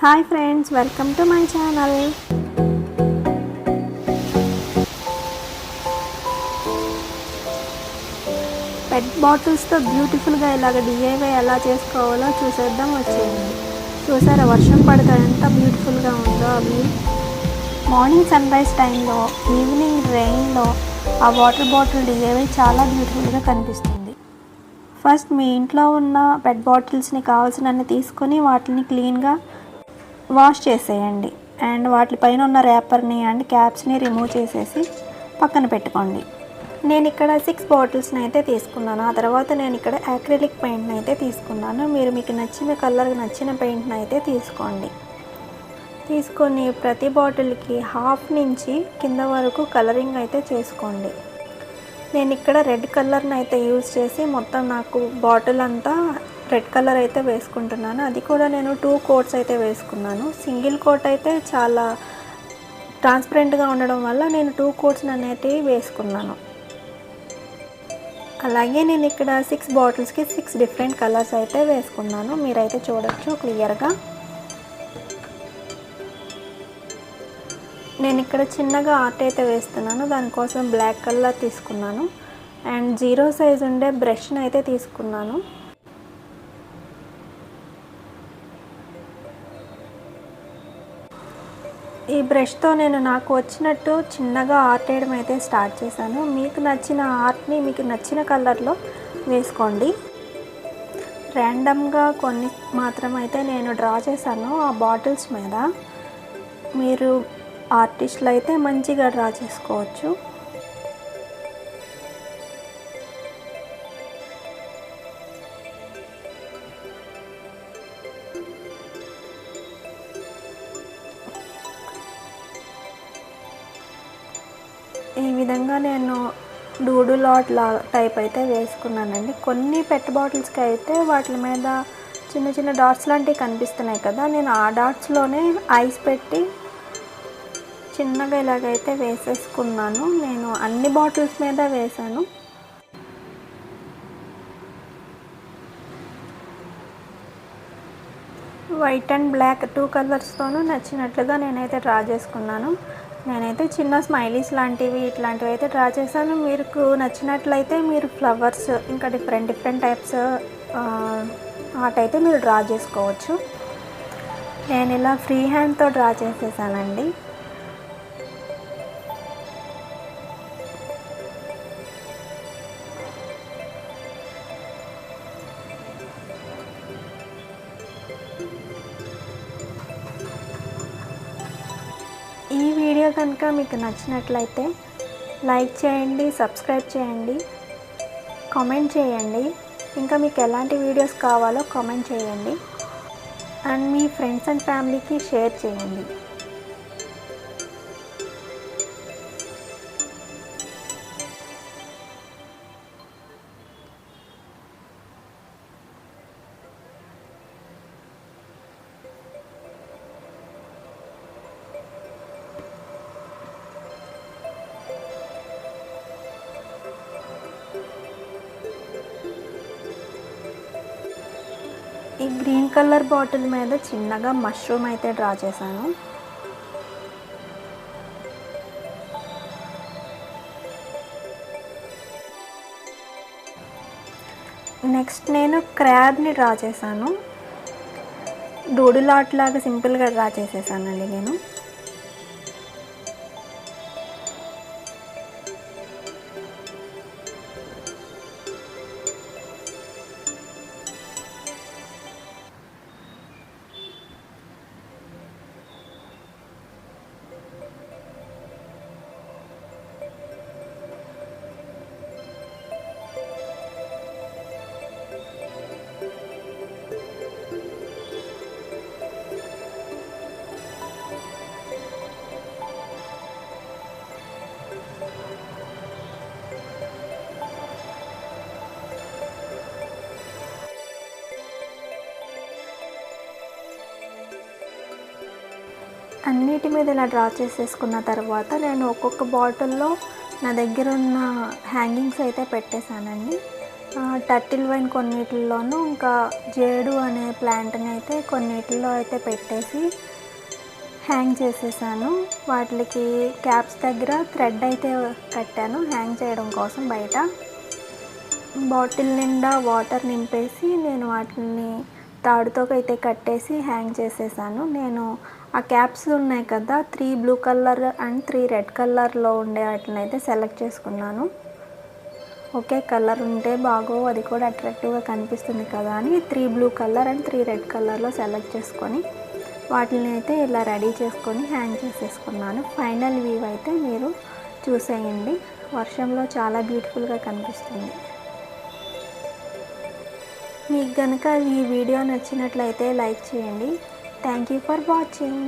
Hi friends welcome to my channel. PET బాటిల్స్తో బ్యూటిఫుల్గా ఇలాగ DIY ఎలా చేసుకోవాలో చూసేద్దాం వచ్చేయండి. చూసారా వర్షం పడితే ఎంత బ్యూటిఫుల్గా ఉందో అవి. మార్నింగ్ సన్ రైజ్ టైంలో ఈవినింగ్ రెయిన్లో ఆ వాటర్ బాటిల్ డిఐవై చాలా బ్యూటిఫుల్గా కనిపిస్తుంది. ఫస్ట్ మీ ఇంట్లో ఉన్న పెట్ బాటిల్స్ని కావాల్సినన్ని తీసుకొని వాటిని క్లీన్గా వాష్ చేసేయండి. అండ్ వాటిపైన ఉన్న ర్యాపర్ని అండ్ క్యాప్స్ని రిమూవ్ చేసేసి పక్కన పెట్టుకోండి. నేను ఇక్కడ సిక్స్ బాటిల్స్ని అయితే తీసుకున్నాను. ఆ తర్వాత నేను ఇక్కడ యాక్రిలిక్ పెయింట్ని అయితే తీసుకున్నాను. మీరు మీకు నచ్చిన కలర్ నచ్చిన పెయింట్ని అయితే తీసుకోండి. తీసుకొని ప్రతి బాటిల్కి హాఫ్ నుంచి కింద వరకు కలరింగ్ అయితే చేసుకోండి. నేను ఇక్కడ రెడ్ కలర్ని అయితే యూజ్ చేసి మొత్తం నాకు బాటిల్ అంతా రెడ్ కలర్ అయితే వేసుకుంటున్నాను. అది కూడా నేను టూ కోట్స్ అయితే వేసుకున్నాను. సింగిల్ కోట్ అయితే చాలా ట్రాన్స్పరెంట్గా ఉండడం వల్ల నేను టూ కోట్స్ అనేటివి వేసుకున్నాను. అలాగే నేను ఇక్కడ సిక్స్ బాటిల్స్కి సిక్స్ డిఫరెంట్ కలర్స్ అయితే వేసుకున్నాను. మీరైతే చూడొచ్చు క్లియర్గా నేను ఇక్కడ చిన్నగా ఆర్ట్ అయితే వేస్తున్నాను. దానికోసం బ్లాక్ కలర్ తీసుకున్నాను. అండ్ జీరో సైజ్ ఉండే బ్రష్ని అయితే తీసుకున్నాను. ఈ బ్రష్తో నేను నాకు వచ్చినట్టు చిన్నగా ఆర్ట్ వేయడం అయితే స్టార్ట్ చేశాను. మీకు నచ్చిన ఆర్ట్ని మీకు నచ్చిన కలర్లో వేసుకోండి. ర్యాండమ్గా కొన్ని మాత్రం అయితే నేను డ్రా చేశాను ఆ బాటిల్స్ మీద. మీరు ఆర్టిస్టులు అయితే మంచిగా డ్రా చేసుకోవచ్చు. ఈ విధంగా నేను డూడు లాట్ లా టైప్ అయితే వేసుకున్నానండి. కొన్ని పెట్ బాటిల్స్కి అయితే వాటి మీద చిన్న చిన్న డాట్స్ లాంటివి కనిపిస్తున్నాయి కదా నేను ఆ డాట్స్లోనే ఐస్ పెట్టి చిన్నగా ఇలాగైతే వేసేసుకున్నాను. నేను అన్ని బాటిల్స్ మీద వేసాను. వైట్ అండ్ బ్లాక్ టూ కలర్స్తోనూ నచ్చినట్లుగా నేనైతే డ్రా చేసుకున్నాను. నేనైతే చిన్న స్మైలీస్ లాంటివి ఇట్లాంటివి అయితే డ్రా చేశాను. మీకు నచ్చినట్లయితే మీరు ఫ్లవర్స్ ఇంకా డిఫరెంట్ డిఫరెంట్ టైప్స్ ఆర్ట్ అయితే మీరు డ్రా చేసుకోవచ్చు. నేను ఇలా ఫ్రీ హ్యాండ్తో డ్రా చేసేసానండి. వీడియో కనుక మీకు నచ్చినట్లయితే లైక్ చేయండి సబ్స్క్రైబ్ చేయండి కామెంట్ చేయండి. ఇంకా మీకు ఎలాంటి వీడియోస్ కావాలో కామెంట్ చేయండి. అండ్ మీ ఫ్రెండ్స్ అండ్ ఫ్యామిలీకి షేర్ చేయండి. ఈ గ్రీన్ కలర్ బాటిల్ మీద చిన్నగా మష్రూమ్ అయితే డ్రా చేశాను. నెక్స్ట్ నేను క్రాబ్ని డ్రా చేశాను. దూడులాట్లాగా సింపుల్గా డ్రా చేసేసానండి నేను. అన్నిటి మీద ఇలా డ్రా చేసేసుకున్న తర్వాత నేను ఒక్కొక్క బాటిల్లో నా దగ్గర ఉన్న హ్యాంగింగ్స్ అయితే పెట్టేశానండి. టర్టిల్ వైన్ కొన్నిటిల్లోనూ ఇంకా జేడు అనే ప్లాంట్ని అయితే కొన్నిటిల్లో అయితే పెట్టేసి హ్యాంగ్ చేసేసాను. వాటికి క్యాప్స్ దగ్గర థ్రెడ్ అయితే కట్టాను హ్యాంగ్ చేయడం కోసం బయట. బాటిల్ నిండా వాటర్ నింపేసి నేను వాటిని తాడుతో అయితే కట్టేసి హ్యాంగ్ చేసేసాను. నేను ఆ క్యాప్స్ ఉన్నాయి కదా three blue colour and three red కలర్లో ఉండే వాటిని అయితే సెలెక్ట్ చేసుకున్నాను. ఒకే కలర్ ఉంటే బాగో అది కూడా అట్రాక్టివ్గా కనిపిస్తుంది కదా అని three blue colour and three red కలర్లో సెలెక్ట్ చేసుకొని వాటిని అయితే ఇలా రెడీ చేసుకొని హ్యాంగ్ చేసేసుకున్నాను. ఫైనల్ వ్యూ అయితే మీరు చూసేయండి. వర్షంలో చాలా బ్యూటిఫుల్గా కనిపిస్తుంది. మీకు కనుక ఈ వీడియో నచ్చినట్లయితే లైక్ చేయండి. Thank you for watching